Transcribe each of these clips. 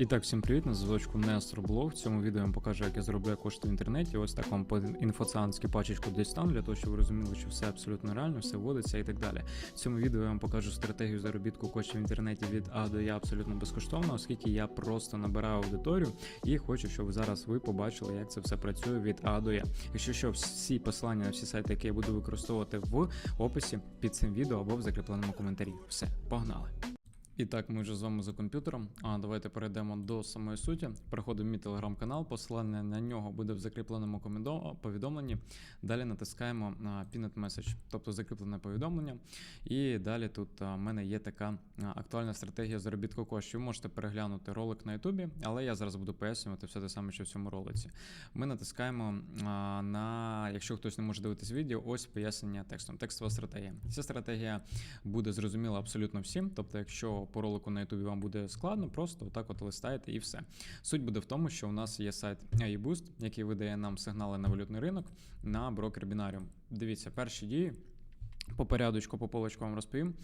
І так, всім привіт, на зв'язочку Нестор Блог. В цьому відео я вам покажу, як я заробляю кошти в інтернеті. Ось так вам по інфоцианськи пачечку десь там, для того, щоб ви розуміли, що все абсолютно реально, все вводиться і так далі. В цьому відео я вам покажу стратегію заробітку коштів в інтернеті від А до Я абсолютно безкоштовно, оскільки я просто набираю аудиторію і хочу, щоб зараз ви побачили, як це все працює від А до Я. Якщо що, всі посилання на всі сайти, які я буду використовувати в описі під цим відео або в закріпленому коментарі. Все, погнали! І так, ми вже з вами за комп'ютером. А давайте перейдемо до самої суті. Переходимо в мій телеграм-канал, посилання на нього буде в закріпленому повідомленні. Далі натискаємо на Pinned Message, тобто закріплене повідомлення. І далі тут в мене є така актуальна стратегія заробітку коштів. Ви можете переглянути ролик на Ютубі, але я зараз буду пояснювати все те саме, що в цьому ролиці. Ми натискаємо на, якщо хтось не може дивитись відео, ось пояснення текстом. Текстова стратегія. Ця стратегія буде зрозуміла абсолютно всім. Тобто, якщо по ролику на Ютубі вам буде складно, просто отак от листаєте і все. Суть буде в тому, що у нас є сайт iBoost, який видає нам сигнали на валютний ринок на брокер Binarium. Дивіться, перші дії. По порядочку, по полочку вам розповім.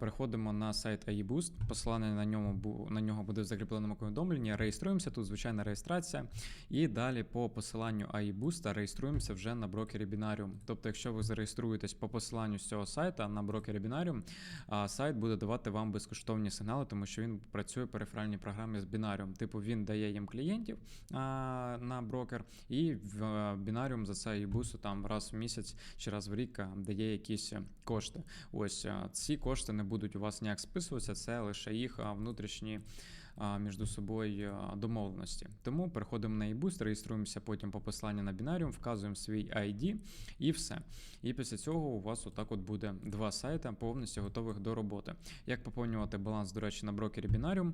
Переходимо на сайт iBoost. Посилання на ньому на нього буде в закріпленому повідомленні. Реєструємося. Тут звичайна реєстрація. І далі по посиланню iBoost реєструємося вже на брокері Binarium. Тобто, якщо ви зареєструєтесь по посиланню з цього сайта на брокері Binarium, сайт буде давати вам безкоштовні сигнали, тому що він працює по реферальній програмі з Binarium. Типу він дає їм клієнтів на брокер, і в Binarium за це iBoost там раз в місяць чи раз в рік дає якісь е, кошти. Ось ці кошти не будуть у вас ніяк списуватися, це лише їх внутрішні між собою домовленості. Тому переходимо на eBoost, реєструємося потім по посиланню на Binarium, вказуємо свій ID і все. І після цього у вас отак от буде два сайти повністю готових до роботи. Як поповнювати баланс, до речі, на брокері Binarium?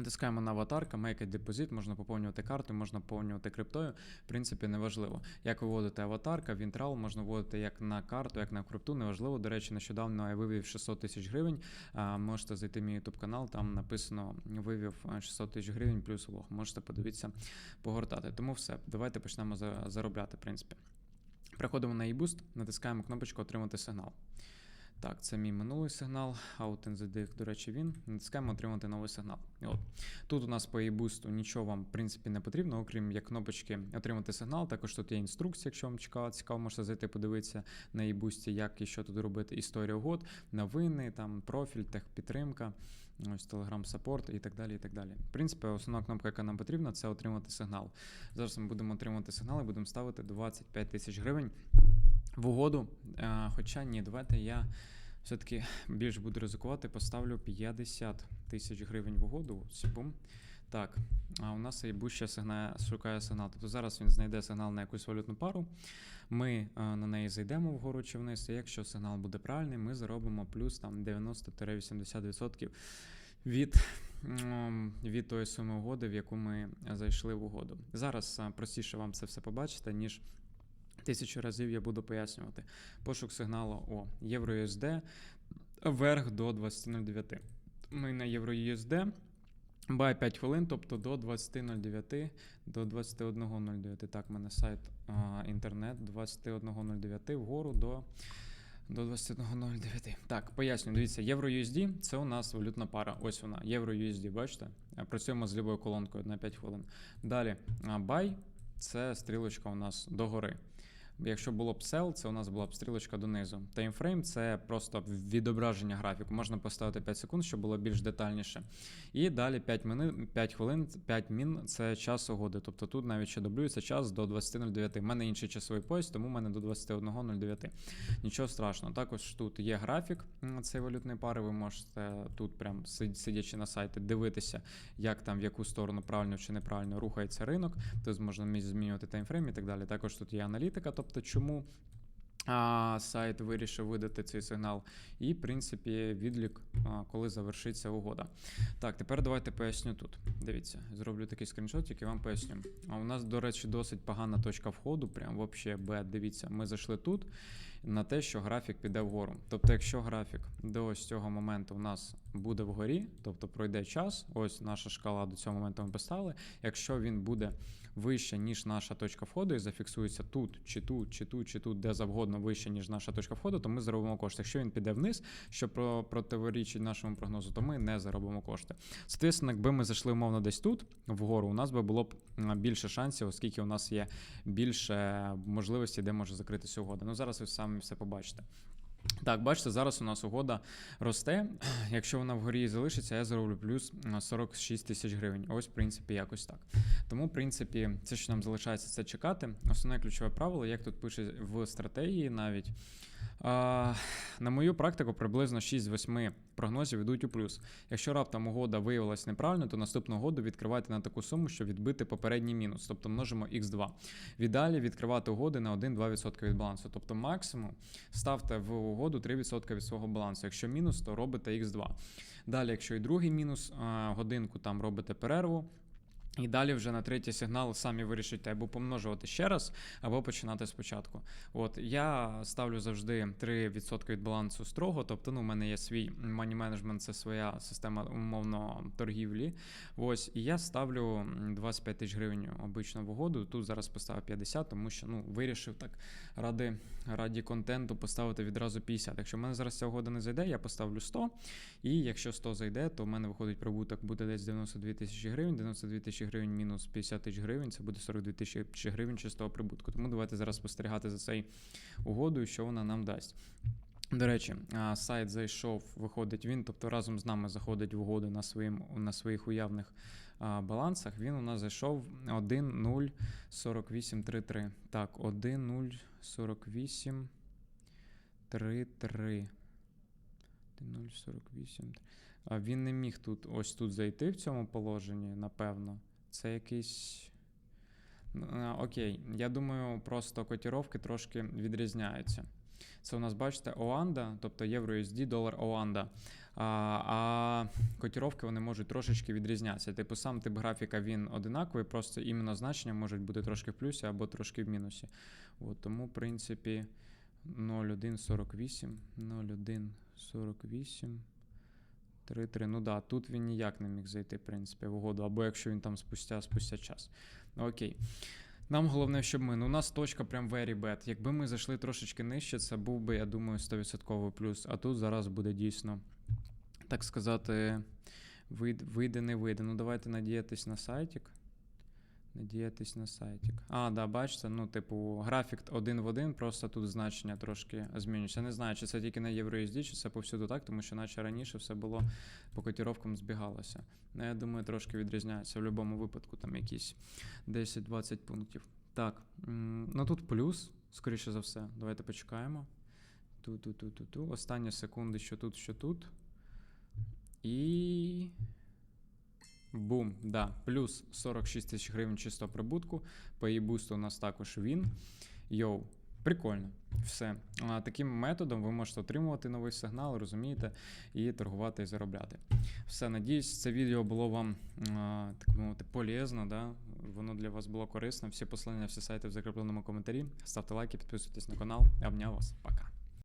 Натискаємо на аватарка, make a deposit, можна поповнювати карту, можна поповнювати криптою. В принципі, неважливо. Як виводити аватарка, Вінтрал можна вводити як на карту, як на крипту. Неважливо. До речі, нещодавно я вивів 600 тисяч гривень. Можете зайти в мій YouTube канал, там написано вивів 600 тисяч гривень плюс влог. Можете подивитися, погортати. Тому все, давайте почнемо заробляти, в принципі. Переходимо на eBoost, натискаємо кнопочку Отримати сигнал. Так, це мій минулий сигнал. Out in the dick, до речі, він. Натискаємо отримати новий сигнал. От. Тут у нас по e-boost нічого вам, в принципі, не потрібно, окрім як кнопочки отримати сигнал. Також тут є інструкція, якщо вам цікаво, цікаво, можете зайти подивитися на e-boost, як і що тут робити. Історія угод, новини, там профіль, техпідтримка, ось Telegram саппорт і так далі. і так далі. В принципі, основна кнопка, яка нам потрібна, це отримати сигнал. Зараз ми будемо отримати сигнал і будемо ставити 25 тисяч гривень в угоду. Е, Хоча ні, давайте я все-таки більш буду ризикувати, поставлю 50 тисяч гривень в угоду. Ось. Так, а у нас ще сигнал, шукає сигнал. Тобто зараз він знайде сигнал на якусь валютну пару. Ми е, на неї зайдемо вгору чи вниз. І якщо сигнал буде правильний, ми заробимо плюс там 90-80% від, від тої суми угоди, в яку ми зайшли в угоду. Зараз е, простіше вам це все побачити, ніж Тисячу разів я буду пояснювати. Пошук сигналу о EURUSD вверх до 20.09. Ми на EURUSD. Бай 5 хвилин, тобто до 20.09 до 21.09. Так, в мене сайт а, інтернет 21.09 вгору до. До 21.09. Так, поясню. Дивіться, EURUSD це у нас валютна пара. Ось вона. EURUSD, бачите? Е, Працюємо з любою колонкою на 5 хвилин. Далі, buy це стрілочка у нас догори. Якщо було б sell, це у нас була б стрілочка донизу. Таймфрейм це просто відображення графіку. Можна поставити 5 секунд, щоб було більш детальніше. І далі 5, мини, 5 хвилин, 5 мін це час угоди. Тобто тут навіть ще дублюється час до 20.09. У мене інший часовий пояс, тому в мене до 21.09. Нічого страшного. Також тут є графік цієї валютної пари. Ви можете тут, прям сидячи на сайті, дивитися, як там в яку сторону правильно чи неправильно рухається ринок. Тобто можна змінювати таймфрейм і так далі. Також тут є аналітика, тобто чому. А, сайт вирішив видати цей сигнал, і, в принципі, відлік, а, коли завершиться угода. Так, тепер давайте поясню тут. Дивіться, зроблю такий скріншот, який вам поясню. А у нас, до речі, досить погана точка входу, прям взагалі, бед. Дивіться, ми зайшли тут, на те, що графік піде вгору. Тобто, якщо графік до ось цього моменту у нас буде вгорі, тобто пройде час, ось наша шкала до цього моменту ми поставили. Якщо він буде вище, ніж наша точка входу, і зафіксується тут, чи тут, чи тут, чи тут, де завгодно вище, ніж наша точка входу, то ми заробимо кошти. Якщо він піде вниз, що про противорічить нашому прогнозу, то ми не заробимо кошти. Соответственно, якби ми зайшли умовно десь тут, вгору, у нас би було б більше шансів, оскільки у нас є більше можливостей, де може закритися угода. Ну зараз ви самі все побачите. Так, бачите, зараз у нас угода росте. Якщо вона вгорі залишиться, я зароблю плюс 46 тисяч гривень. Ось, в принципі, якось так. Тому, в принципі, це, що нам залишається, це чекати. Основне ключове правило, як тут пише в стратегії навіть. На мою практику приблизно 6 з 8 прогнозів йдуть у плюс. Якщо раптом угода виявилась неправильно, то наступну угоду відкривайте на таку суму, щоб відбити попередній мінус, тобто множимо x2. В ідеалі відкривати угоди на 1-2% від балансу. Тобто максимум ставте в угоду 3% від свого балансу. Якщо мінус, то робите x2. Далі, якщо і другий мінус, годинку там робите перерву. І далі вже на третій сигнал самі вирішите або помножувати ще раз, або починати спочатку. От я ставлю завжди 3% від балансу строго. Тобто, ну, у мене є свій money management, це своя система умовно торгівлі. Ось, і я ставлю 25 тисяч гривень обично в угоду. Тут зараз поставив 50, тому що ну, вирішив так ради, раді контенту поставити відразу 50. Якщо в мене зараз ця угода не зайде, я поставлю 100. І якщо 100 зайде, то в мене виходить прибуток буде десь 92 тисячі гривень, 92 тисячі гривень мінус 50 тисяч гривень, це буде 42 тисячі гривень чистого прибутку. Тому давайте зараз спостерігати за цей угодою, що вона нам дасть. До речі, сайт зайшов, виходить він, тобто разом з нами заходить в угоду на, своїм, на своїх уявних балансах. Він у нас зайшов 1.04833. Так, 1.04833. 1.048. Він не міг тут ось тут зайти в цьому положенні, напевно. Це якийсь. Окей, я думаю, просто котіровки трошки відрізняються. Це у нас, бачите, Оанда, тобто євро USD, долар Оанда. А, а котіровки вони можуть трошечки відрізнятися. Типу, сам тип графіка він одинаковий, просто іменно значення можуть бути трошки в плюсі або трошки в мінусі. От, тому, в принципі, 0,148, 0,148. 3-3. Ну да, тут він ніяк не міг зайти, в принципі, в угоду, або якщо він там спустя, спустя час. Окей. Нам головне, щоб ми. Ну, у нас точка прям very bad. Якби ми зайшли трошечки нижче, це був би, я думаю, 100% плюс. А тут зараз буде дійсно, так сказати, вийде, вийде не вийде. Ну, давайте надіятись на сайтик. Надіятись на сайтик. А, да, бачите, ну, типу, графік один в один, просто тут значення трошки змінюється. Не знаю, чи це тільки на EURUSD, чи це повсюду так, тому що наче раніше все було по котіровкам збігалося. Ну, я думаю, трошки відрізняється в будь-якому випадку, там якісь 10-20 пунктів. Так, ну тут плюс, скоріше за все. Давайте почекаємо. Ту-ту-ту-ту-ту. Останні секунди, що тут, що тут. І. Бум, да, плюс 46 тисяч гривень чистого прибутку. По її бусту у нас також він. Йоу, прикольно. Все. А, таким методом ви можете отримувати новий сигнал, розумієте, і торгувати і заробляти. Все, надіюсь, це відео було вам а, так мовити полезно. Да? Воно для вас було корисно. Всі посилання, всі сайти в закріпленому коментарі. Ставте лайки, підписуйтесь на канал. Обняв вас. Пока.